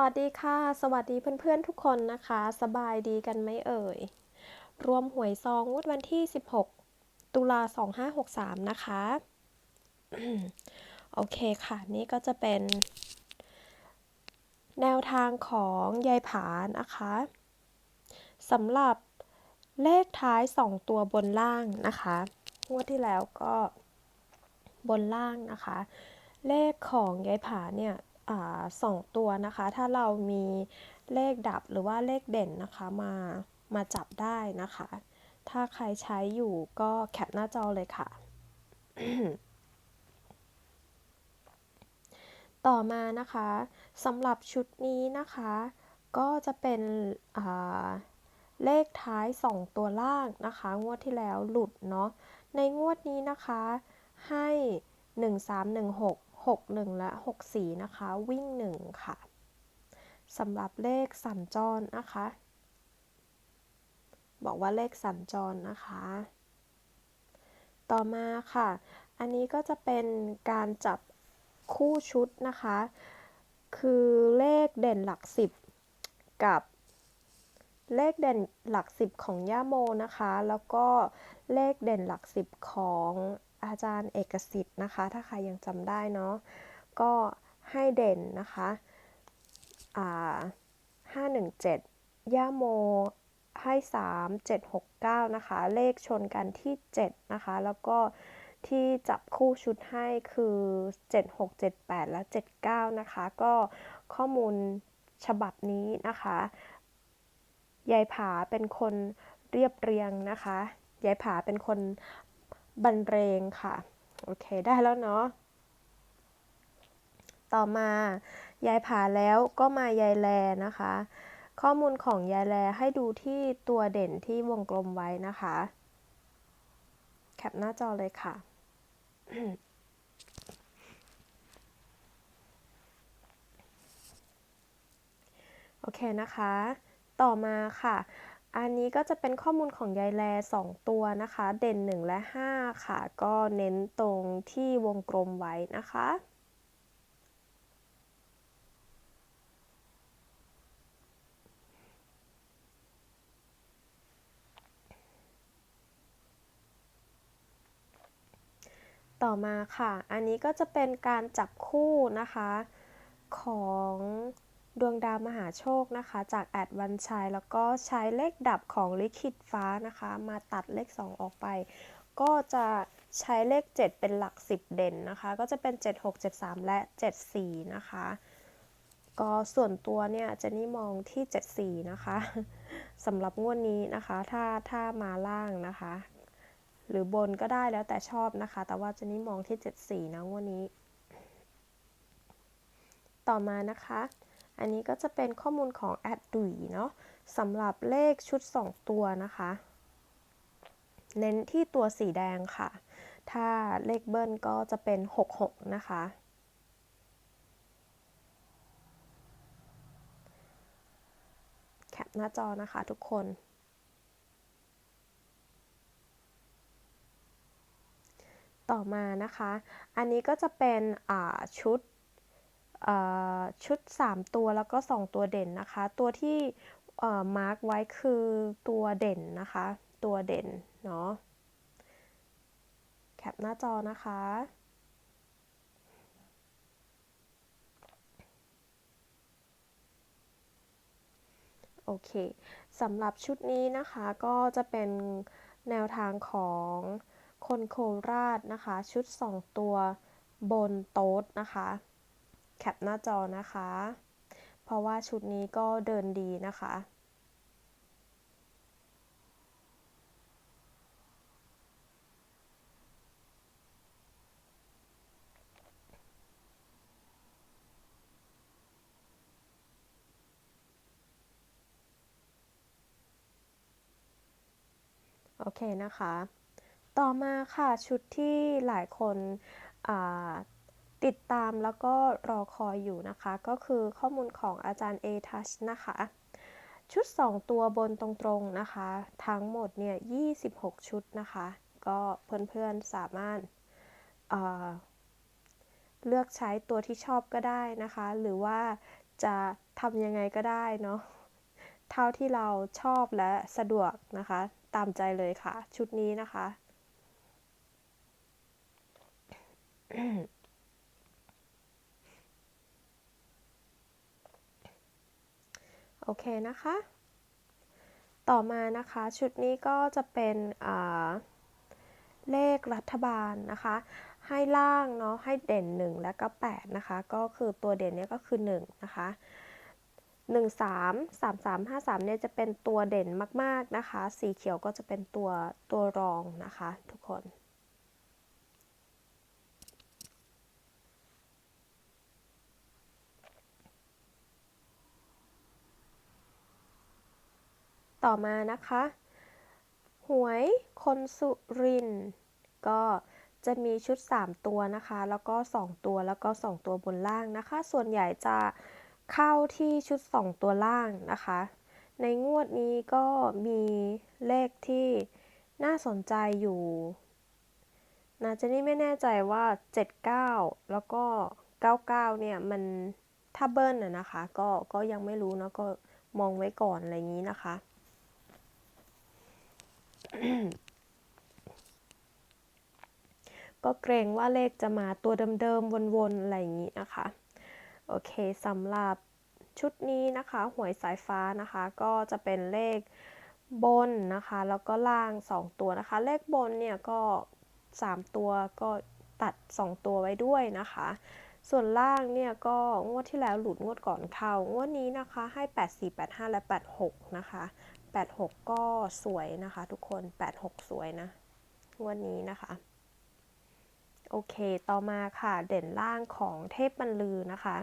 วัสดีค่ะ สวัสดีเพื่อนๆทุกคนนะคะ สบายดีกันไหมเอ่ย รวมหวยซองงวดวันที่ 16 ตุลา 2563 นะคะ โอเคค่ะ นี่ก็จะเป็น แนวทางของยายผานะคะสำหรับเลขท้าย 2 ตัวบนล่างนะคะ งวดที่แล้วก็บนล่างนะคะ เลขของยายผาเนี่ย สองตัวนะคะ ถ้าเรามีเลขดับหรือว่าเลขเด่นนะคะมามาจับได้นะคะ ถ้าใครใช้อยู่ก็แคปหน้าจอเลยค่ะ ต่อมานะคะสำหรับชุดนี้นะคะ ก็จะเป็นเลขท้าย 2 ตัวล่างนะคะ งวดที่แล้วหลุดเนาะในงวดนี้นะคะให้ 1316 61 และ 64 นะคะ วิ่ง 1 ค่ะสำหรับเลขสัญจรนะคะ บอกว่าเลขสัญจรนะคะ ต่อมาค่ะ อันนี้ก็จะเป็นการจับคู่ชุดนะคะ คือเลขเด่นหลัก 10 กับเลขเด่นหลัก 10 ของย่าโมนะคะ แล้วก็เลขเด่นหลัก 10 ของ อาจารย์เอกสิทธิ์นะคะ ถ้าใครยังจำได้เนาะก็ให้เด่นนะคะอ่า517 ย่าโมให้ 3 7 6 9 นะคะ เลขชนกันที่ 7 นะคะ แล้วก็ที่จับคู่ชุดให้คือ 76 78 และ 79 นะคะ ก็ข้อมูลฉบับนี้นะคะยายผาเป็นคนเรียบเรียงนะคะยายผาเป็นคน บรรเลงค่ะ โอเคได้แล้วเนาะ ต่อมายายผาแล้วก็มายายแลนะคะ ข้อมูลของยายแลให้ดูที่ตัวเด่นที่วงกลมไว้นะคะ แคปหน้าจอเลยค่ะโอเคนะคะ ต่อมาค่ะ อันนี้ก็จะเป็นข้อมูลของยายแล 2 ตัวนะคะ เด่น 1 และ 5 ค่ะ ก็เน้นตรงที่วงกลมไว้นะคะต่อมาค่ะ อันนี้ก็จะเป็นการจับคู่นะคะของ ดวงดาวมหาโชคนะคะ จากแอดวันชัย แล้วก็ใช้เลขดับของลิขิตฟ้านะคะ มาตัดเลข 2 ออกไป ก็จะใช้เลข 7 เป็นหลัก 10 เด่นนะคะ ก็จะเป็น 7 6 7 3 และ 74 นะคะ ก็ส่วนตัวเนี่ยจะนี่มองที่ 74 นะคะสำหรับงวดนี้นะคะ ถ้าถ้ามาล่างนะคะ หรือบนก็ได้แล้วแต่ชอบนะคะ แต่ว่าจะนี่มองที่ 74 นะงวดนี้ ต่อมานะคะ อันนี้ก็จะเป็นข้อมูลของแอดดุยเนาะสำหรับเลขชุด 2 ตัวนะคะ เน้นที่ตัวสีแดงค่ะ ถ้าเลขเบิ้ลก็จะเป็น 66 นะคะ แคปหน้าจอนะคะทุกคนต่อมานะคะ อันนี้ก็จะเป็นชุด ชุด 3 ตัวแล้วก็ 2 ตัวเด่นนะคะ ตัวที่มาร์กไว้คือตัวเด่นนะคะ ตัวเด่นเนาะแคปหน้าจอนะคะ โอเคสำหรับชุดนี้นะคะก็จะเป็นแนวทางของคนโคราชนะคะ ชุด 2 ตัวบนโต๊ดนะคะ แคปหน้าจอนะคะ เพราะว่าชุดนี้ก็เดินดีนะคะโอเคนะคะ ต่อมาค่ะชุดที่หลายคน ติดตามแล้วก็รอคอยอยู่นะคะ ก็คือข้อมูลของอาจารย์เอทัชนะคะ ชุด 2 ตัวบนตรงๆนะคะ ทั้งหมดเนี่ย 26 ชุดนะคะ ก็เพื่อนๆสามารถเเลือกใช้ตัวที่ชอบก็ได้นะคะ หรือว่าจะทำยังไงก็ได้เนาะเท่าที่เราชอบและสะดวกนะคะ ตามใจเลยค่ะ ชุดนี้นะคะ โอเคนะคะ ต่อมานะคะชุดนี้ก็จะเป็นเลขรัฐบาลนะคะ ให้ล่างเนาะให้เด่น 1 และก็8นะคะ ก็คือตัวเด่นเนี้ยก็คือ 1 นะคะ1 3 3 3 5 3เนี่ยจะเป็นตัวเด่นมาก ๆ นะคะ สีเขียวก็จะเป็นตัวตัวรองนะคะทุกคน ต่อมานะคะ หวยคนสุรินก็จะมีชุด 3 ตัวนะคะ แล้วก็ 2 ตัวแล้วก็ 2 ตัวบนล่างนะคะ ส่วนใหญ่จะเข้าที่ชุด 2 ตัวล่างนะคะ ในงวดนี้ก็มีเลขที่น่าสนใจอยู่นะเจนี่ไม่แน่ใจว่า 79 แล้วก็ 99 เนี่ย มันถ้าเบิ้ลน่ะนะคะ ก็ก็ยังไม่รู้เนาะก็มองไว้ก่อนอะไรอย่างนี้นะคะ ก็เกรงว่าเลขจะมาตัวเดิมๆ วนๆ อะไรอย่างนี้นะคะ โอเคสำหรับชุดนี้นะคะหวยสายฟ้านะคะ ก็จะเป็นเลขบนนะคะ แล้วก็ล่าง 2 ตัวนะคะ เลขบนเนี่ยก็ 3 ตัวก็ตัด 2 ตัวไว้ด้วยนะคะ ส่วนล่างเนี่ยก็งวดที่แล้วหลุดงวดก่อนเข้างวดนี้นะคะให้ 84 85 และ 86 นะคะ 86 ก็สวยนะคะ ทุกคน 86 สวยนะงวดนี้นะคะ โอเคต่อมาค่ะเด่นล่างของเทพบรรลือนะคะ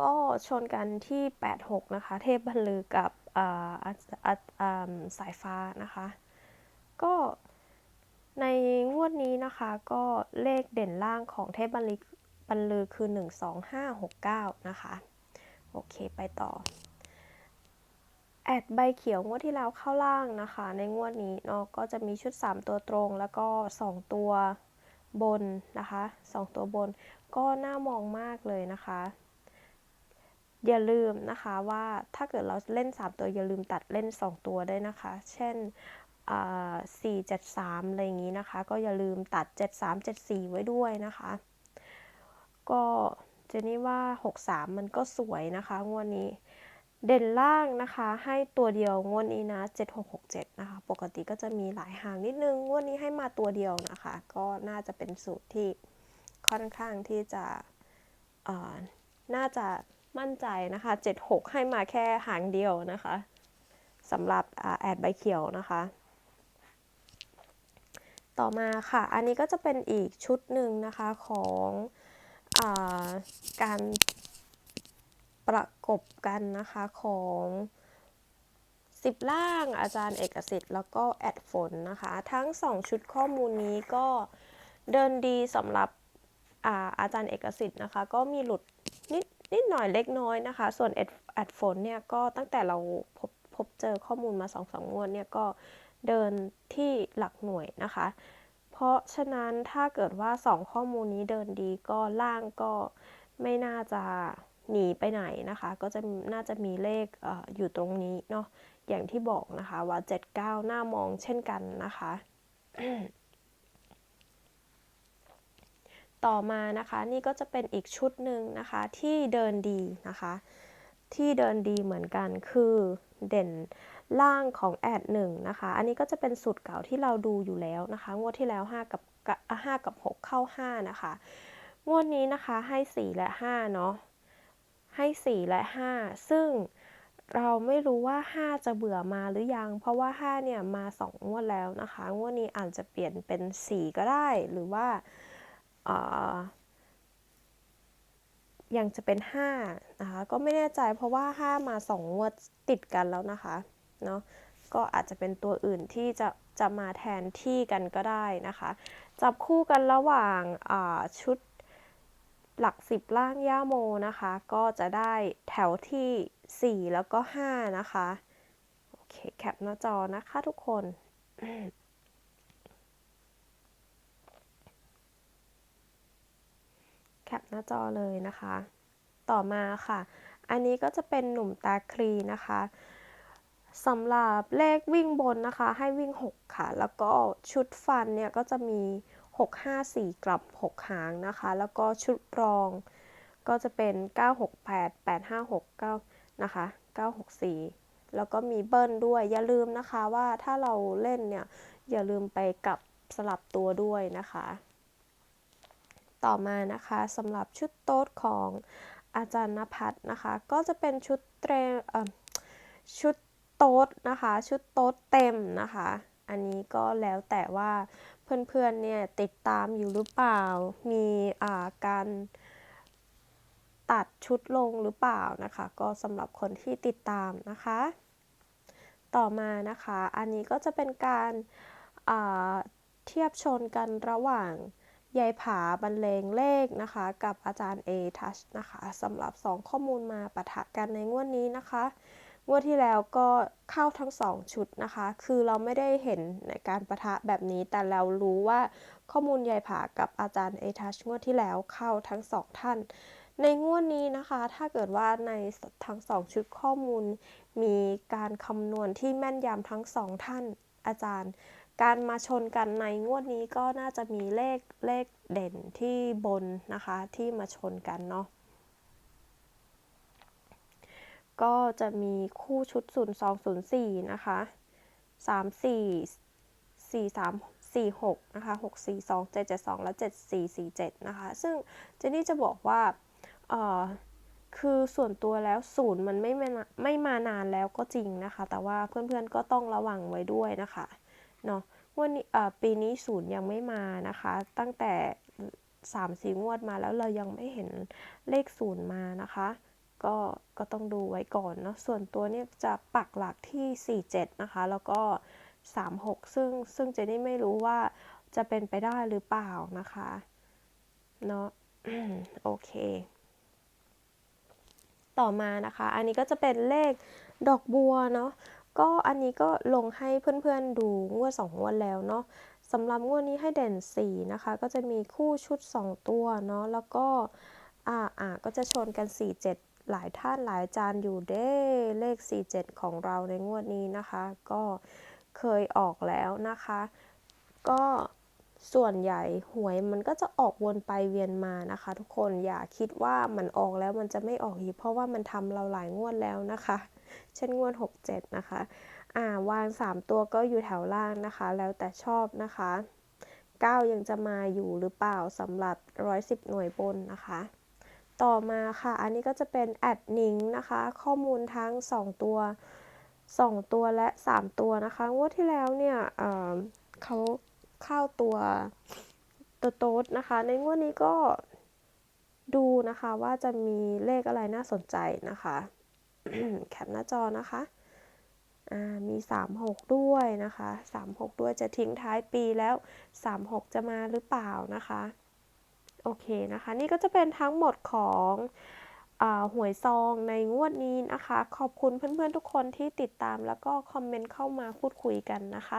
ก็ชนกันที่ 86 นะคะ เทพบรรลือกับสายฟ้านะคะ ก็ในงวดนี้นะคะก็เลขเด่นล่างของเทพบรรลือบรรลือคือ 12569 นะคะ โอเคไปต่อ แอดใบเขียวงวดที่แล้วเข้าล่างนะคะ ในงวดนี้เนาะก็จะมีชุด 3 ตัวตรงแล้วก็ 2 ตัวบนนะคะ 2 ตัวบนก็น่ามองมากเลยนะคะ อย่าลืมนะคะว่าถ้าเกิดเราเล่น 3 ตัวอย่าลืมตัดเล่น 2 ตัวได้นะคะ เช่น4 7 3อะไรอย่างนี้นะคะ ก็อย่าลืมตัด 7 3 7 4 ไว้ด้วยนะคะ ก็เจนี่ว่า 6 3 มันก็สวยนะคะ งวดนี้ เด่นล่างนะคะ ให้ตัวเดียวงวดนี้นะ 7667 นะคะ ปกติก็จะมีหลายหางนิดนึงงวดนี้ให้มาตัวเดียวนะคะ ก็น่าจะเป็นสูตรที่ค่อนข้างที่จะน่าจะมั่นใจนะคะ 76 ให้มาแค่หางเดียวนะคะสำหรับแอดใบเขียวนะคะ ต่อมาค่ะ อันนี้ก็จะเป็นอีกชุดหนึ่งนะคะของอการ ประกบกันนะคะของสิบล่างอาจารย์เอกสิทธิ์แล้วก็แอดฝนนะคะ ทั้ง 2 ชุดข้อมูลนี้ก็เดินดีสำหรับอาอาจารย์เอกสิทธิ์นะคะ ก็มีหลุดนิดนิดหน่อยเล็กน้อยนะคะ ส่วนแอดแอดฝนเนี่ยก็ตั้งแต่เราพบพบเจอข้อมูลมา2อสงวดเนี่ยก็เดินที่หลักหน่วยนะคะ เพราะฉะนั้นถ้าเกิดว่า 2 ข้อมูลนี้เดินดีก็ล่างก็ไม่น่าจะ หนีไปไหนนะคะ ก็จะน่าจะมีเลขออยู่ตรงนี้เนาะอย่างที่บอกนะคะว่า 79 หน้ามองเช่นกันนะคะ ต่อมานะคะนี่ก็จะเป็นอีกชุดหนึ่งนะคะที่เดินดีนะคะ ที่เดินดีเหมือนกันคือเด่นล่างของแอดหนึ่งนะคะ อันนี้ก็จะเป็นสูตรเก่าที่เราดูอยู่แล้วนะคะ งวดที่แล้ว 5 กับ5กับ 6 เข้า 5 นะคะ งวดนี้นะคะให้ 4 และ 5 เนาะ ให้ 4 และ 5 ซึ่งเราไม่รู้ว่า 5 จะเบื่อมาหรือยัง เพราะว่า 5 เนี่ย มา 2 งวดแล้วนะคะ งวดนี้อาจจะเปลี่ยนเป็น 4 ก็ได้ หรือว่ายังจะเป็น 5 นะคะ ก็ไม่แน่ใจเพราะว่า 5 มา 2 งวดติดกันแล้วนะคะ เนาะก็อาจจะเป็นตัวอื่นที่จะจะมาแทนที่กันก็ได้นะคะ จับคู่กันระหว่างชุด หลักสิบล่างย่าโมนะคะ ก็จะได้แถวที่ 4 แล้วก็ 5 นะคะ โอเค แคปหน้าจอนะคะทุกคน แคปหน้าจอเลยนะคะ ต่อมาค่ะ อันนี้ก็จะเป็นหนุ่มตาคลีนะคะสำหรับเลขวิ่งบนนะคะ ให้วิ่ง 6 ค่ะ แล้วก็ชุดฟันเนี่ยก็จะมี 5 4 กลับ 6 หางนะคะ แล้วก็ชุดรองก็จะเป็น 968 856 9 นะคะ 964 แล้วก็มีเบิ้ลด้วย อย่าลืมนะคะว่าถ้าเราเล่นเนี่ย อย่าลืมไปกลับสลับตัวด้วยนะคะ ต่อมานะคะสำหรับชุดโต๊ดของอาจารย์นภัสนะคะ ก็จะเป็นชุดเตรชุดโต๊ดนะคะ ชุดโต๊ดเต็มนะคะ อันนี้ก็แล้วแต่ว่า เพื่อนๆเนี่ยติดตามอยู่หรือเปล่า มีการตัดชุดลงหรือเปล่านะคะ ก็สำหรับคนที่ติดตามนะคะ ต่อมานะคะ อันนี้ก็จะเป็นการเทียบชนกันระหว่างยายผาบรรเลงเลขนะคะ กับอาจารย์เอทัชนะคะสำหรับ 2 ข้อมูลมาปะทะกันในงวดนี้นะคะ งวดที่แล้วก็เข้าทั้ง 2 ชุดนะคะ คือเราไม่ได้เห็นในการประทะแบบนี้ แต่เรารู้ว่าข้อมูลยายผากับอาจารย์เอทัชงวดที่แล้วเข้าทั้ง 2 ท่าน ในงวดนี้นะคะ ถ้าเกิดว่าในทั้ง 2 ชุดข้อมูล มีการคำนวณที่แม่นยำทั้ง 2 ท่านอาจารย์ การมาชนกันในงวดนี้ก็น่าจะมีเลขเลขเด่นที่บนนะคะที่มาชนกันเนาะ ก็จะมีคู่ชุด 0204 นะคะ 34 43 46 นะคะ 642 772 และ 7447 นะคะ ซึ่งเจนนี่จะบอกว่าเออคือส่วนตัวแล้วศูนย์มันไม่ไม่มานานแล้วก็จริงนะคะ แต่ว่าเพื่อนๆก็ต้องระวังไว้ด้วยนะคะเนาะวันนี้ปีนี้ศูนย์ยังไม่มานะคะ ตั้งแต่สามสีงวดมาแล้วเรายังไม่เห็นเลขศูนย์มานะคะ ก็ก็ต้องดูไว้ก่อนเนาะส่วนตัวเนี่ยจะปักหลักที่ 47 นะคะ แล้วก็ 36 ซึ่งซึ่งเจนี่ไม่รู้ว่าจะเป็นไปได้หรือเปล่านะคะเนาะโอเค ต่อมานะคะ อันนี้ก็จะเป็นเลขดอกบัวเนาะก็อันนี้ก็ลงให้เพื่อนๆดูงวด2งวดแล้วเนาะสำหรับงวดนี้ให้เด่น 4 นะคะ ก็จะมีคู่ชุด 2 ตัวเนาะแล้วก็อ่าอ่าก็จะชนกัน 47 หลายท่านหลายจานอยู่เด้เลข 47 ของเราในงวดนี้นะคะ ก็เคยออกแล้วนะคะ ก็ส่วนใหญ่หวยมันก็จะออกวนไปเวียนมานะคะ ทุกคนอย่าคิดว่ามันออกแล้วมันจะไม่ออกอีกเพราะว่ามันทำเราหลายงวดแล้วนะคะ เช่นงวด 67 นะคะ อ่าวาง 3 ตัวก็อยู่แถวล่างนะคะ แล้วแต่ชอบนะคะ 9 ยังจะมาอยู่หรือเปล่าสำหรับ 110 หน่วยบนนะคะ ต่อมาค่ะ อันนี้ก็จะเป็นแอดนิงนะคะ ข้อมูลทั้ง 2 ตัว 2 ตัวและ 3 ตัวนะคะงวดที่แล้วเนี่ยเเขาเข้าตัวตัวโต๊ดนะคะ ในงวดนี้ก็ดูนะคะว่าจะมีเลขอะไรน่าสนใจนะคะ แคปหน้าจอนะคะมี 36 ด้วยนะคะ 36 ด้วยจะทิ้งท้ายปีแล้ว 36 จะมาหรือเปล่านะคะ โอเคนะคะ นี่ก็จะเป็นทั้งหมดของอหวยซองในงวดนี้นะคะ ขอบคุณเพื่อนๆทุกคนที่ติดตามแล้วก็คอมเมนต์เข้ามาพูดคุยกันนะคะ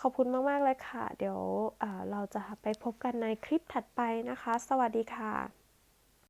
ขอบคุณมากๆเลยค่ะ เดี๋ยวเราจะไปพบกันในคลิปถัดไปนะคะ สวัสดีค่ะ